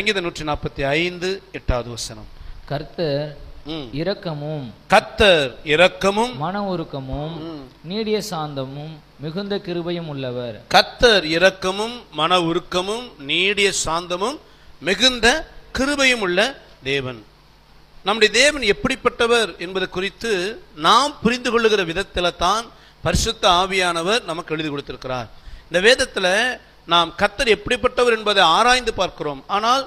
சங்கீதம் நூற்றி நாற்பத்தி ஐந்து எட்டாவது வசனம். கர்த்தர். இரக்கமும் கத்தர் இரக்கமும் மன உருக்கமும் நீடிய சாந்தமும் மிகுந்த கிருபையும் உள்ளவர். கத்தர் இரக்கமும் மன உருக்கமும் நீடிய சாந்தமும் மிகுந்த கிருபையும் உள்ள தேவன். நம்முடைய தேவன் எப்படிப்பட்டவர் என்பது குறித்து நாம் புரிந்து கொள்ளுகிற விதத்தில் தான் பரிசுத்த ஆவியானவர் நமக்கு எழுதி கொடுத்திருக்கிறார். இந்த வேதத்தில் நாம் கர்த்தர் எப்படிப்பட்டவர் என்பதை ஆராய்ந்து பார்க்கிறோம். ஆனால்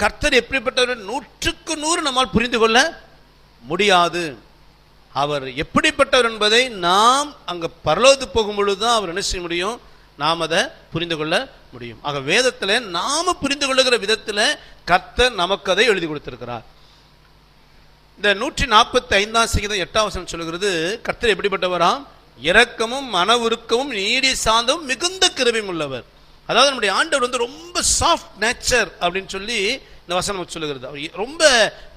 கர்த்தர் எப்படிப்பட்டவர் நூற்றுக்கு நூறு நம்மால் புரிந்து கொள்ள முடியாது. அவர் எப்படிப்பட்டவர் என்பதை நாம் அங்கே பரலோகத்து போகும் பொழுது தான் அவர் என்ன செய்ய முடியும்? நாம் அதை புரிந்து கொள்ள முடியும். ஆக வேதத்தில் நாம் புரிந்து கொள்ளுகிற விதத்தில் கர்த்தர் நமக்கு அதை எழுதி கொடுத்திருக்கிறார். இந்த நூற்றி நாற்பத்தி ஐந்தாம் சங்கீதம் எட்டாம் வசனம் சொல்லுகிறது கர்த்தர் எப்படிப்பட்டவராம் இரக்கமும் மன உருக்கமும் நீடி சாந்தமும் மிகுந்த கிருபியும் உள்ளவர். அதாவது நம்முடைய ஆண்டவர் வந்து ரொம்ப சாஃப்ட் நேச்சர் அப்படின்னு சொல்லி இந்த வசனம் நமக்கு சொல்லுகிறது. அவர் ரொம்ப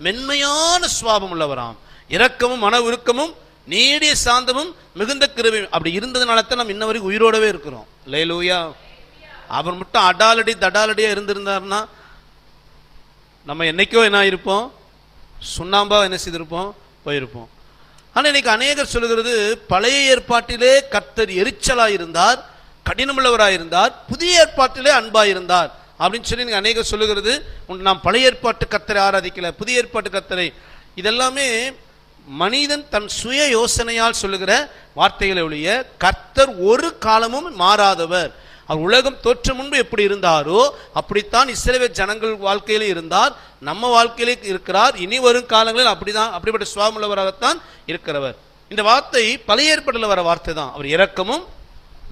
மென்மையான சுவாபம் உள்ளவராம். இரக்கமும் மன உருக்கமும் நீடிய சாந்தமும் மிகுந்த கிருபையும். அப்படி இருந்ததுனால தான் நம்ம இன்ன வரைக்கும் உயிரோடவே இருக்கிறோம். லேலூயா அவர் மட்டும் அடாலடி தடாலடியாக இருந்திருந்தாருன்னா நம்ம என்னைக்கோ என்ன இருப்போம் சுண்ணாம்பா என்ன செய்திருப்போம்? போயிருப்போம். ஆனால் இன்னைக்கு அநேகர் சொல்லுகிறது பழைய ஏற்பாட்டிலே கர்த்தர் எரிச்சலாக இருந்தார் கடினமுள்ளவராக இருந்தார் புதிய ஏற்பாட்டிலே அன்பாக இருந்தார் அப்படின்னு சொல்லி நீங்கள் அநேகர் சொல்லுகிறது நாம் பழைய ஏற்பாட்டு கத்தரை ஆராதிக்கல புதிய ஏற்பாட்டு கத்தரை இதெல்லாமே மனிதன் தன் சுய யோசனையால் சொல்லுகிற வார்த்தைகளை ஒழிய கர்த்தர் ஒரு காலமும் மாறாதவர். அவர் உலகம் தோற்ற முன்பு எப்படி இருந்தாரோ அப்படித்தான் இஸ்ரேவே ஜனங்கள் வாழ்க்கையில் இருந்தார் நம்ம வாழ்க்கையிலே இருக்கிறார். இனி வரும் காலங்களில் அப்படிதான் அப்படிப்பட்ட சுவாமுள்ளவராகத்தான் இருக்கிறவர். இந்த வார்த்தை பழைய ஏற்பாட்டில் வர வார்த்தை தான் அவர் இரக்கமும்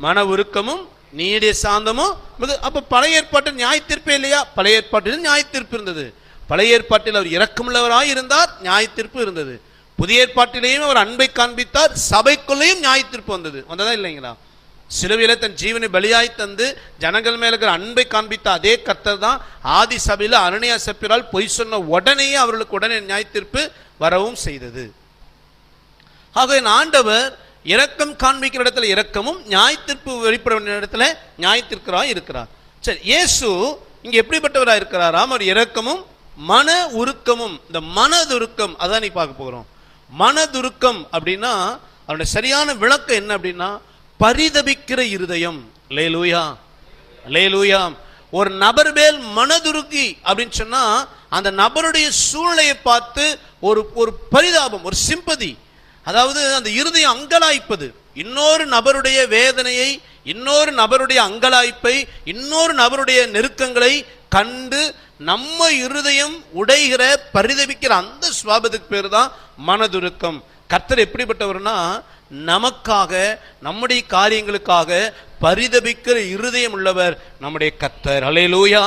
மன உருக்கமும் நீடிய சாந்தமும் அப்போ அப்ப பழைய ஏற்பாட்டில் நியாய தீர்ப்பே இல்லையா? பழைய ஏற்பாட்டில் நியாய தீர்ப்பு இருந்தது. பழைய ஏற்பாட்டில் அவர் இரக்கமுள்ளவராய் இருந்தார் நியாய தீர்ப்பு இருந்தது. புதிய ஏற்பாட்டிலேயும் அவர் அன்பை காண்பித்தார் சபைக்குள்ளேயும் நியாய தீர்ப்பு வந்தது. வந்ததா இல்லைங்களா? சிலுவையில் தன் ஜீவனை பலியாய் தந்து ஜனங்கள் மேல இருக்கிற அன்பை காண்பித்த அதே கர்த்தர் தான் ஆதி சபையில் அருணையா செப்பிரால் பொய் சொன்ன உடனேயே அவர்களுக்கு உடனே நியாய தீர்ப்பு வரவும் செய்தது. ஆக என் ஆண்டவர் இரக்கம் காண்பிக்கிற இடத்துல இரக்கமும் நியாயத்திற்பு வெளிப்பட வேண்டிய இடத்துல நியாயத்திற்கிறாய் இருக்கிறார். சரி இயேசு இங்க எப்படிப்பட்டவராக இருக்கிறாராம்? அவர் இரக்கமும் மன உருக்கமும் இந்த மனதுருக்கம் அதான் நீ பார்க்க போகிறோம். மனதுருக்கம் அப்படின்னா அவருடைய சரியான விளக்கம் என்ன அப்படின்னா பரிதபிக்கிற இருதயம். லேலூயா லேலூயா ஒரு நபர் மேல் மனதுருக்கி அப்படின்னு சொன்னா அந்த நபருடைய சூழ்நிலையை பார்த்து ஒரு ஒரு பரிதாபம் ஒரு சிம்பதி. அதாவது அந்த இருதயம் அங்கலாய்ப்பது. இன்னொரு நபருடைய வேதனையை இன்னொரு நபருடைய அங்கலாய்ப்பை இன்னொரு நபருடைய நெருக்கங்களை கண்டு நம்ம இருதயம் உடைகிற பரிதபிக்கிற அந்த சுவாபத்துக்கு பேர் தான் மனதுருக்கம். கர்த்தர் எப்படிப்பட்டவர்னா நமக்காக நம்முடைய காரியங்களுக்காக பரிதபிக்கிற இருதயம் உள்ளவர் நம்முடைய கத்தர் அலையலூயா